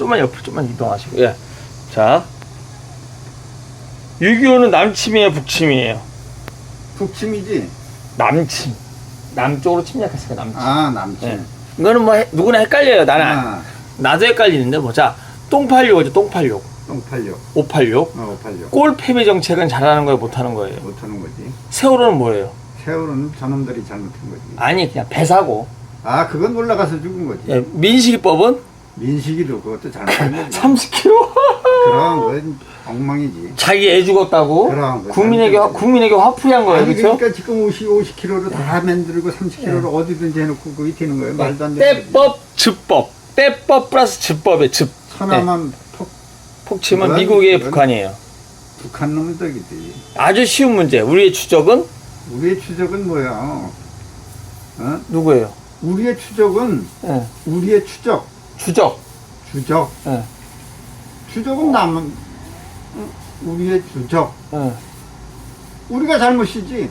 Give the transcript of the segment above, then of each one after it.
좀만 옆으로 좀만 이동하시고 예. 자 6.25는 남침이에요 북침이에요 북침이지. 남침 남쪽으로 침략했으니까 남침 아 남침. 예. 이거는 뭐 해- 누구나 헷갈려요 나는 안- 아, 나도 헷갈리는데 뭐자 똥팔육이죠 똥팔육 똥팔려. 586 어, 팔려. 골 패배 정책은 잘하는 거예요 못하는 거예요 못하는 거지. 세월호는 뭐예요 세월은 저놈들이 잘못한 거지. 아니 그냥 배사고 아 그건 올라가서 죽은 거지. 예, 민식이법은 민식이도 그것도 잘못한 거지. 30km 그럼 그건 엉망이지. 자기 애 죽었다고 그럼, 그럼. 국민에게 화- 국민에게 화풀이한 거예요 아니 그렇죠? 그러니까 지금 50, 50kg로 다 만들고 30kg로 어디든지 해놓고 그게 되는 거예요. 말도 안 되는 거지. 때법 즙법 때법 플러스 즙법의 즙 천하만 폭, 폭침은 그건- 미국의 그건- 북한이에요 북한 놈들이지. 아주 쉬운 문제 우리의 추적은 우리의 추적은 뭐야? 어? 누구예요? 우리의 추적은 예, 우리의 추적, 추적 주적. 예, 추적은 남은 우리의 주적. 예. 우리가 잘못이지.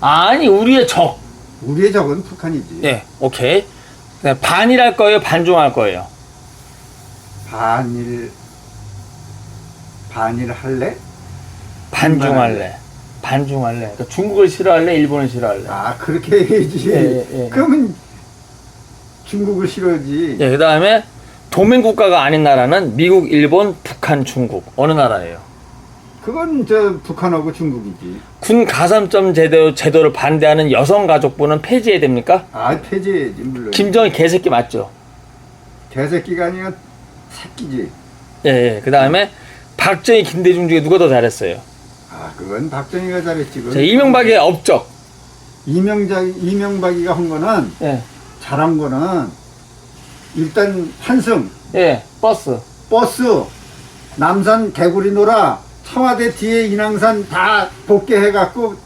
아니 우리의 적 우리의 적은 북한이지. 예, 오케이 네, 반일할 거예요 반중할 거예요 반일 반일 할래? 반중할래 반중할래 그러니까 중국을 싫어할래 일본을 싫어할래 아 그렇게 해야지. 예, 예, 예. 그러면 중국을 싫어하지. 예, 그 다음에 도민 국가가 아닌 나라는 미국, 일본, 북한, 중국 어느 나라예요? 그건 저 북한하고 중국이지. 군 가산점 제도 제도를 반대하는 여성 가족부는 폐지해야 됩니까? 아 폐지해야지 물론. 김정일 개새끼 맞죠? 개새끼가 아니라 새끼지. 예, 예. 그 다음에 박정희, 김대중 중에 누가 더 잘했어요? 아 그건 박정희가 잘했지. 그건. 자, 이명박의 업적. 이명박 이명박이가 한 거는 예, 잘한 거는 일단 환승. 예, 버스. 버스. 남산 개구리 놀아 청와대 뒤에 인왕산 다 복개해갖고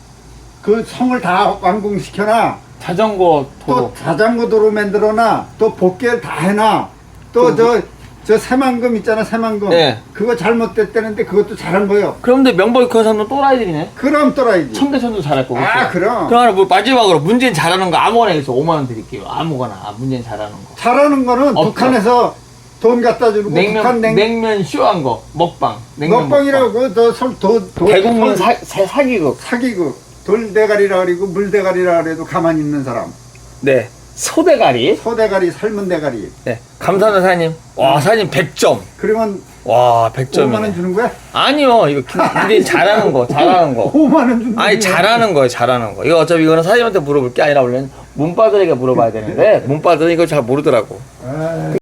그 성을 다 완공시켜놔. 자전거 또 도로. 자전거 도로 만들어놔. 또 복개 다 해놔. 또 저 저 새만금 있잖아 새만금 예. 그거 잘못됐다는데 그것도 잘한 거요 그런데 명복이 그 사람은 또라이들이네. 그럼 떠라야지 청대천도 잘했고. 아 그럼 그럼 뭐 마지막으로 문재인 잘하는 거 아무거나 해서 5만 원 드릴게요. 아무거나. 아, 문재인 잘하는 거. 잘하는 거는 없죠. 북한에서 돈 갖다 주고 냉면, 북한 냉 냉면 쇼한 거. 먹방. 냉면 먹방이라고 너sol도 대국민 사, 사, 사기극. 사기고 돌대가리라 그리고 물대가리라 그래도 가만히 있는 사람 네. 소대가리. 소대가리 삶은 대가리 네. 감사합니다, 사장님. 와, 사장님 100점. 그러면 와, 5만 100점이네. 원 주는 거야? 아니요, 이거 김- 문재인 잘하는 거, 잘하는 거. 5만 원 주는 아니, 거야? 잘하는 거예요, 잘하는 거. 이거 어차피 이거는 사장님한테 물어볼 게 아니라 원래는 문바들에게 물어봐야 되는데, 문바들은 이걸 잘 모르더라고. 아,